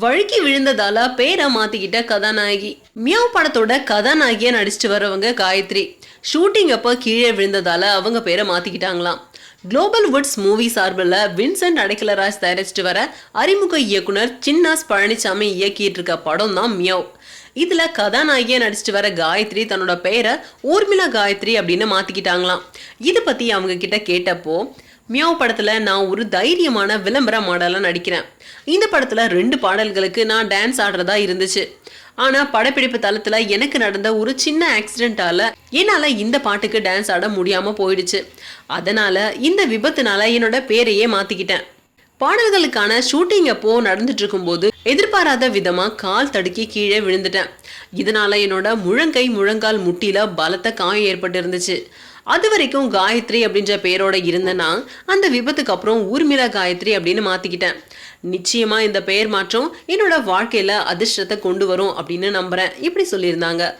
வழுக்கி விழுந்ததால பேரை மாத்திக்கிட்ட கதாநாயகி. மியாவ் படத்தோட கதாநாயகியா நடிச்சிட்டு வரவங்க காயத்ரி. ஷூட்டிங் அப்போ கீழே விழுந்ததால அவங்க பேரை மாத்திக்கிட்டாங்களாம். குளோபல் வுட்ஸ் மூவி சார்பில் வின்சென்ட் அடைக்கலராஜ் தயாரிச்சிட்டு வர அறிமுக இயக்குனர் சின்னாஸ் பழனிசாமி இயக்கிட்டு இருக்க படம் தான் மியாவ். இதுல கதாநாயகியா நடிச்சிட்டு வர காயத்ரி தன்னோட பெயரை ஊர்மிளா காயத்ரி அப்படின்னு மாத்திக்கிட்டாங்களாம். இது பத்தி அவங்க கிட்ட கேட்டப்போ மியாவ் படத்தில் நான் ஒரு தைரியமான விளம்பர மாடலாக நடிக்கிறேன். இந்த படத்தில் ரெண்டு பாடல்களுக்கு நான் டான்ஸ் ஆடுறதா இருந்துச்சு. ஆனால் படப்பிடிப்பு தளத்தில் எனக்கு நடந்த ஒரு சின்ன ஆக்சிடெண்ட்டால் என்னால் இந்த பாட்டுக்கு டான்ஸ் ஆட முடியாமல் போயிடுச்சு. அதனால் இந்த விபத்துனால என்னோட பேரையே மாற்றிக்கிட்டேன் பாடல்களுக்கான ஷூட்டிங் அப்போ நடந்துட்டு இருக்கும்போது எதிர்பாராத விதமா கால் தடுக்கி கீழே விழுந்துட்டேன். இதனால என்னோட முழங்கை முழங்கால் முட்டியில் பலத்த காயம் ஏற்பட்டு இருந்துச்சு அது வரைக்கும் காயத்ரி அப்படின்ற பெயரோட இருந்தேன்னா அந்த விபத்துக்கு அப்புறம் ஊர்மிளா காயத்ரி அப்படின்னு மாத்திக்கிட்டேன். நிச்சயமா இந்த பெயர் மாற்றம் என்னோட வாழ்க்கையில அதிர்ஷ்டத்தை கொண்டு வரும் அப்படின்னு நம்புறேன். இப்படி சொல்லியிருந்தாங்க.